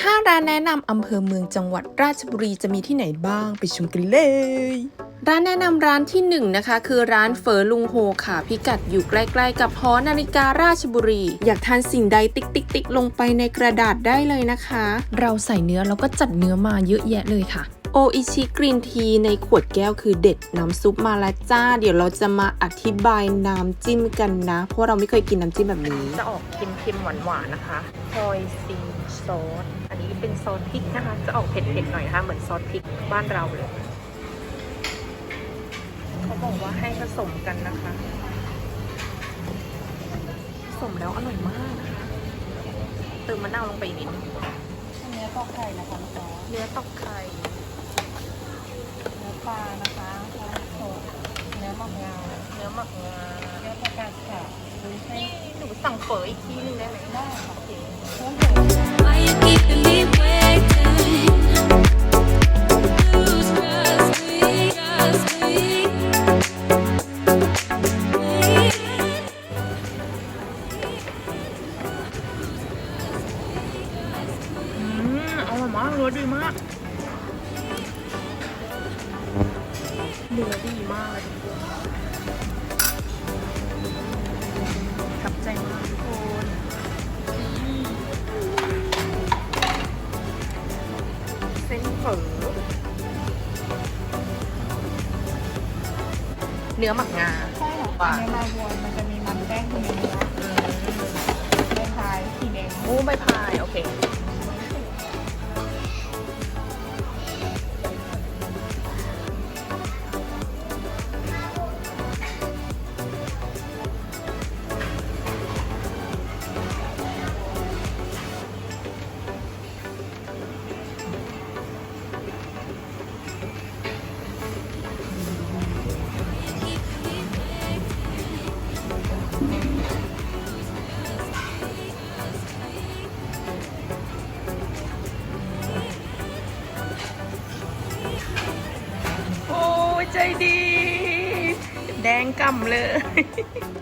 5 ร้านแนะนำอำเภอเมืองจังหวัดราชบุรีจะมีที่ไหนบ้างไปชมกันเลย ร้านแนะนำร้านที่1นะคะคือร้านเฟอลุงโฮค่ะ พิกัดอยู่ใกล้ๆกับหอนาฬิการาชบุรี อยากทานสิ่งใดติ๊กติ๊กติ๊กลงไปในกระดาษได้เลยนะคะ เราใส่เนื้อแล้วก็จัดเนื้อมาเยอะแยะเลยค่ะโออิชิกรีนทีในขวดแก้วคือเด็ดน้ำซุปมาแล้วจ้า เดี๋ยวเราจะมาอธิบายน้ำจิ้มกันนะ เพราะเราไม่เคยกินน้ำจิ้มแบบนี้ จะออกเค็มๆหวานๆนะคะซอยซี ซอส อันนี้เป็นซอสพริกนะคะ จะออกเผ็ดๆหน่อยนะคะ เหมือนซอสพริกบ้านเราเลย เขาบอกว่าให้ผสมกันนะคะ ผสมแล้วอร่อยมากนะคะเติมมะนาวลงไปอีกนิดนึงเนื้อตอกไข่นะคะลูกค้าเนื้อตอกไข่เนื้อปลานะคะปลาสดเนื้อหมักงาเนื้อหมักงาเนื้อประกาศค่ะนี่หนูสั่งเฝออีกทีนึงได้ไหมได้ค่ะเพิ่ม Why you keeping me waiting? Lose trust me, trust me. อืมอร่อยมากเนื้อดีมากเนื้อดีมากเลยทุกคน ใจมากทุกคนอืมเส้นเฝอเนื้อหมักงาใช่ค่ะปลาเนื้อมาวนมันจะ ใจดี แดงก่ำเลย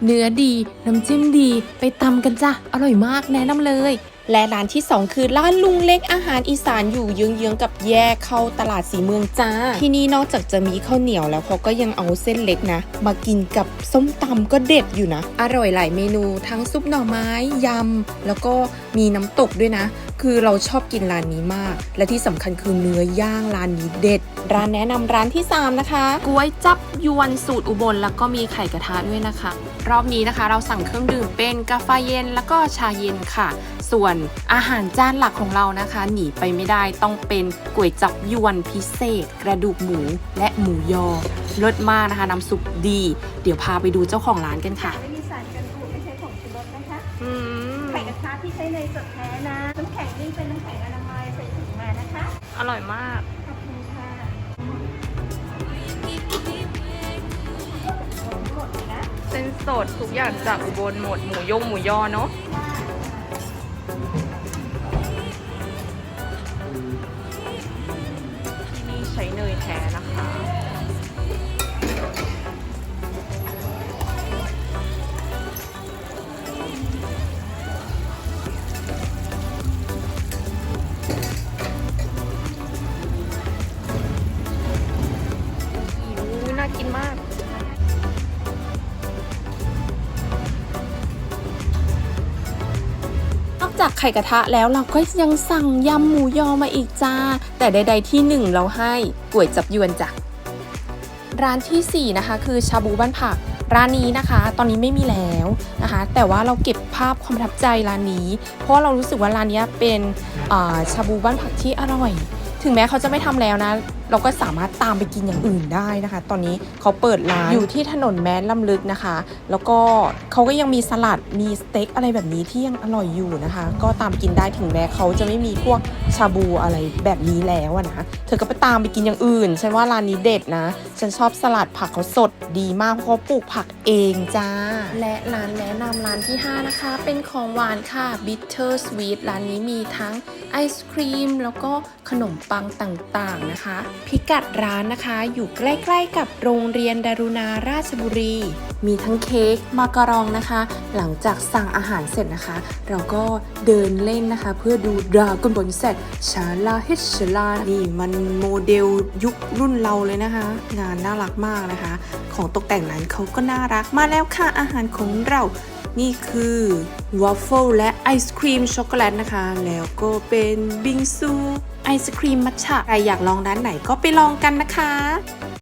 เนื้อดี น้ำจิ้มดี ไปตำกันจ้ะ อร่อยมากแนะนำเลย และร้านที่ 2 คือร้านลุงเล็กอาหารอีสานอยู่เยื้องๆกับแยกเข้าตลาดสีเมืองจ้า ที่นี่นอกจากจะมีข้าวเหนียวแล้วเขาก็ยังเอาเส้นเล็กนะ มากินกับส้มตำก็เด็ดอยู่นะ อร่อยหลายเมนูทั้งซุปหน่อไม้ยำแล้วก็มีน้ำตกด้วยนะ คือเราชอบกินร้านนี้มาก และที่สำคัญคือเนื้อย่างร้านนี้เด็ด ร้านแนะนำร้านที่ 3 นะคะก๋วยจับยวนสูตรอุบลแล้วก็มีไข่กระทะด้วยนะคะ รอบนี้นะคะ เราสั่งเครื่องดื่มเป็นกาแฟเย็นแล้วก็ชาเย็นค่ะ ส่วนอาหารจานหลักของเรานะคะ หนีไปไม่ได้ต้องเป็นก๋วยจับยวนพิเศษ กระดูกหมูและหมูยอรสมากนะคะน้ำซุปดี เดี๋ยวพาไปดูเจ้าของร้านกันค่ะไม่มีสารกันบูดไม่ใช้ผงชูรสนะคะอืมไข่กระทะที่ใช้เนยสดแท้นะ น้ำแข็งนี่เป็นน้ำแข็งอนามัยใส่ถุงมานะคะ อร่อยมาก ขอบคุณค่ะ Keeping me waiting. หมดเลยนะ เส้นสดทุกอย่างจากอุบลหมดหมูยงหมูยอเนาะที่ กินมาก นอกจากไข่กระทะแล้วเราก็ยังสั่งยำหมูยอมาอีกจ้า แต่ใดๆที่หนึ่งเราให้ก๋วยจับยวนจ้ะร้านทีสี่ 4 นะคะ คือชาบูบ้านผักร้านนี้นะคะ ตอนนี้ไม่มีแล้วนะคะ แต่ว่าเราเก็บภาพความประทับใจร้านนี้ เพราะเรารู้สึกว่าร้านนี้เป็นชาบูบ้านผักที่อร่อย ถึงแม้เขาจะไม่ทำแล้วนะ เราก็สามารถตามไปกินอย่างอื่นได้นะคะ ตอนนี้เขาเปิดร้านอยู่ที่ถนนแม้นลำลึกนะคะ แล้วก็เขาก็ยังมีสลัดมีสเต็กอะไรแบบนี้ที่ยังอร่อยอยู่นะคะ ก็ตามกินได้ถึงแม้เขาจะไม่มีพวกชาบูอะไรแบบนี้แล้วนะเธอก็ไปตามไปกินอย่างอื่นฉันว่าร้านนี้เด็ดนะ ฉันชอบสลัดผักเขาสดดีมากเพราะเขาปลูกผักเองจ้า และร้านแนะนำร้านที่ 5 นะคะ เป็นของหวานค่ะ Bitter Sweet ร้านนี้มีทั้งไอศครีมแล้วก็ขนมปังต่างๆนะคะพิกัดร้านนะคะ อยู่ใกล้ๆกับโรงเรียนดารุณาราชบุรี มีทั้งเค้กมาการองนะคะ หลังจากสั่งอาหารเสร็จนะคะ เราก็เดินเล่นนะคะ เพื่อดูดราก้อนบอลเสร็จชาลาเฮชชลานี่มันโมเดลยุครุ่นเราเลยนะคะ งานน่ารักมากนะคะ ของตกแต่งร้านเขาก็น่ารักมาแล้วค่ะอาหารของเรา นี่คือวอฟเฟิลและไอศครีมช็อกโกแลตนะคะ แล้วก็เป็นบิงซูไอศครีมมัทฉะใครอยากลองร้านไหนก็ไปลองกันนะคะ